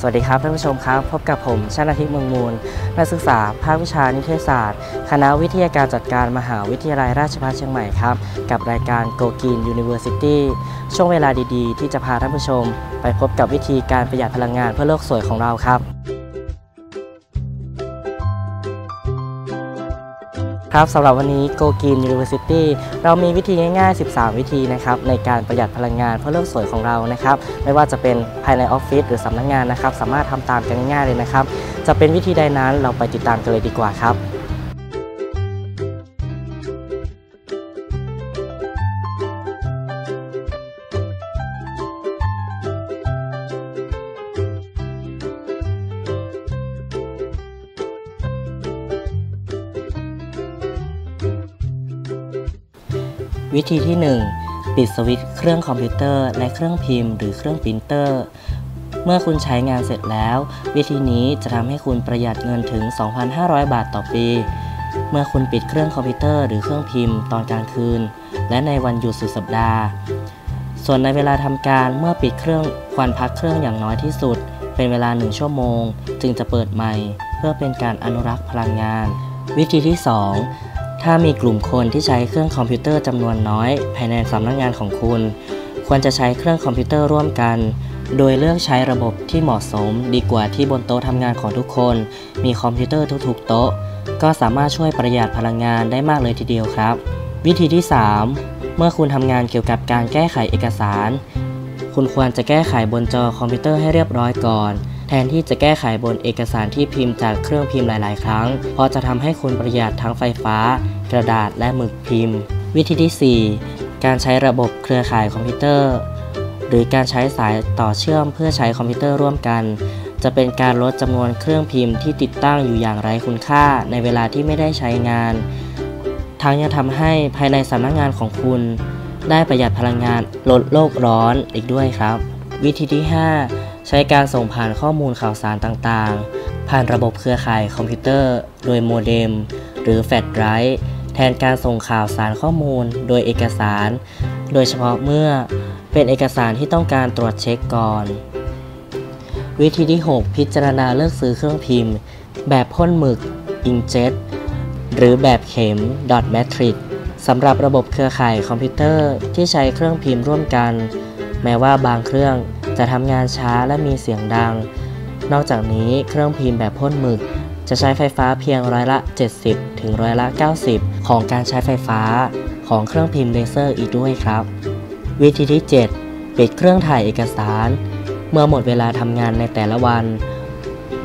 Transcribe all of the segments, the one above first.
สวัสดีครับท่านผู้ชมครับ พบกับผมชนาทิพย์เมืองมูล นักศึกษาภาควิชานิเทศศาสตร์ คณะวิทยาการจัดการมหาวิทยาลัยราชภัฏเชียงใหม่ครับ กับรายการ Go Green University ช่วงเวลาดีๆ ที่จะพาท่านผู้ชม ไปพบกับวิธีการประหยัดพลังงานเพื่อโลกสวยของเราครับ ครับสำหรับวันนี้ Go Green University เรามีวิธีง่าย ๆ 13 วิธีนะครับในการประหยัดพลังงานเพื่อโลกสวยของเรานะครับไม่ว่าจะเป็นภายในออฟฟิศหรือสำนักงานนะครับสามารถทำตามกันง่ายๆเลยนะครับจะเป็นวิธีใดนั้นเราไปติดตามกันเลยดีกว่าครับ วิธีที่ 1 ปิดสวิตช์เครื่องคอมพิวเตอร์และเครื่องพิมพ์หรือเครื่องปรินเตอร์ เมื่อคุณใช้งานเสร็จแล้ว วิธีนี้จะทำให้คุณประหยัดเงินถึง 2,500 บาทต่อปี เมื่อคุณปิดเครื่องคอมพิวเตอร์หรือเครื่องพิมพ์ตอนกลางคืน และในวันหยุดสุดสัปดาห์ ส่วนในเวลาทำการเมื่อปิดเครื่องควรพักเครื่องอย่างน้อยที่สุด เป็นเวลา 1 ชั่วโมง จึงจะเปิดใหม่ เพื่อเป็นการอนุรักษ์พลังงาน วิธีที่ 2 ถ้ามีกลุ่มคนที่ใช้เครื่องคอมพิวเตอร์จำนวนน้อย ภายในสำนักงานของคุณ ควรจะใช้เครื่องคอมพิวเตอร์ร่วมกัน โดยเลือกใช้ระบบที่เหมาะสม ดีกว่าที่บนโต๊ะทำงานของทุกคน มีคอมพิวเตอร์ทุกๆ โต๊ะ ก็สามารถช่วยประหยัดพลังงานได้มากเลยทีเดียวครับ วิธีที่ 3 เมื่อคุณทำงานเกี่ยวกับการแก้ไขเอกสาร คุณควรจะแก้ไขบนจอคอมพิวเตอร์ให้เรียบร้อยก่อน แทนที่จะแก้ไขบนเอกสารที่พิมพ์จากเครื่องพิมพ์หลาย ๆ ครั้ง เพราะจะทำให้คุณประหยัดทั้งไฟฟ้า กระดาษและหมึกพิมพ์ วิธีที่ 4 การใช้ระบบเครือข่ายคอมพิวเตอร์ หรือการใช้สายต่อเชื่อมเพื่อใช้คอมพิวเตอร์ร่วมกันจะเป็นการลดจำนวนเครื่องพิมพ์ที่ติดตั้งอยู่อย่างไร้คุณค่าในเวลาที่ไม่ได้ใช้งาน ทั้งยังทำให้ภายในสำนักงานของคุณ ได้ประหยัดพลังงานลดโลกร้อนอีกด้วยครับ วิธีที่ 5 ใช้การส่งผ่านข้อมูลข่าวสารต่างๆ ผ่านระบบเครือข่ายคอมพิวเตอร์ โดยโมเด็ม หรือแฟลชไดรฟ์แทนการส่งข่าวสารข้อมูล โดยเอกสาร โดยเฉพาะเมื่อเป็นเอกสารที่ต้องการตรวจเช็คก่อน วิธีที่ 6 พิจารณาเลือกซื้อเครื่องพิมพ์ แบบพ่นหมึก Inkjet หรือแบบเข็ม Dot Matrix สำหรับระบบเครือข่ายคอมพิวเตอร์ที่ใช้เครื่องพิมพ์ร่วมกัน แม้ว่าบางเครื่อง จะทำงานช้าและมีเสียงดัง นอกจากนี้เครื่องพิมพ์แบบพ่นหมึก จะใช้ไฟฟ้าเพียงร้อยละ 70 ถึงร้อยละ 90 ของการใช้ไฟฟ้า ของเครื่องพิมพ์เลเซอร์อีกด้วยครับ วิธีที่ 7 ปิดเครื่องถ่ายเอกสาร เมื่อหมดเวลาทำงานในแต่ละวัน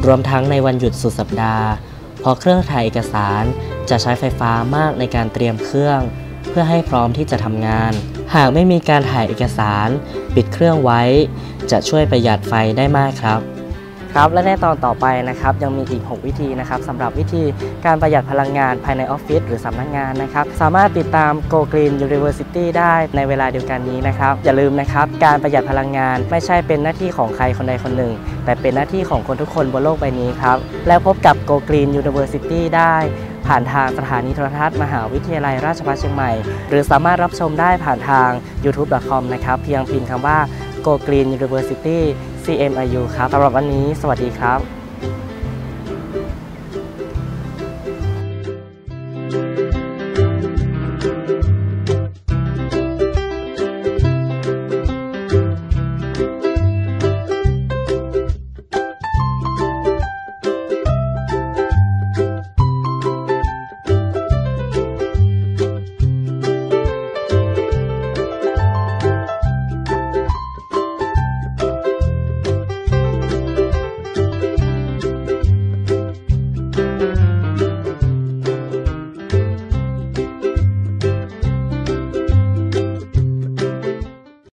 รวมทั้งในวันหยุดสุดสัปดาห์เพราะเครื่องถ่ายเอกสารจะใช้ไฟฟ้ามากในการเตรียมเครื่อง เพื่อให้พร้อมที่จะทำงาน หากไม่มีการถ่ายเอกสาร ปิดเครื่องไว้ จะช่วยประหยัดไฟได้มากครับ ครับและในตอนต่อไปนะครับยังมีอีก 6 วิธีนะครับสำหรับวิธีการประหยัดพลังงานภายในออฟฟิศหรือสำนักงานนะครับสามารถติดตาม Go Green University ได้ในเวลาเดียวกันนี้นะครับอย่าลืมนะครับการประหยัดพลังงานไม่ใช่เป็นหน้าที่ของใครคนใดคนหนึ่ง แต่เป็นหน้าที่ของคนทุกคนบนโลกใบนี้ครับแล้วพบกับ Go Green University ได้ ผ่านทางสถานีโทรทัศน์มหาวิทยาลัยราชภัฏเชียงใหม่ หรือสามารถรับชมได้ผ่านทาง youtube.com นะครับ เพียงพิมพ์คำว่า Go Green University CMIU ครับสำหรับวันนี้ สวัสดีครับ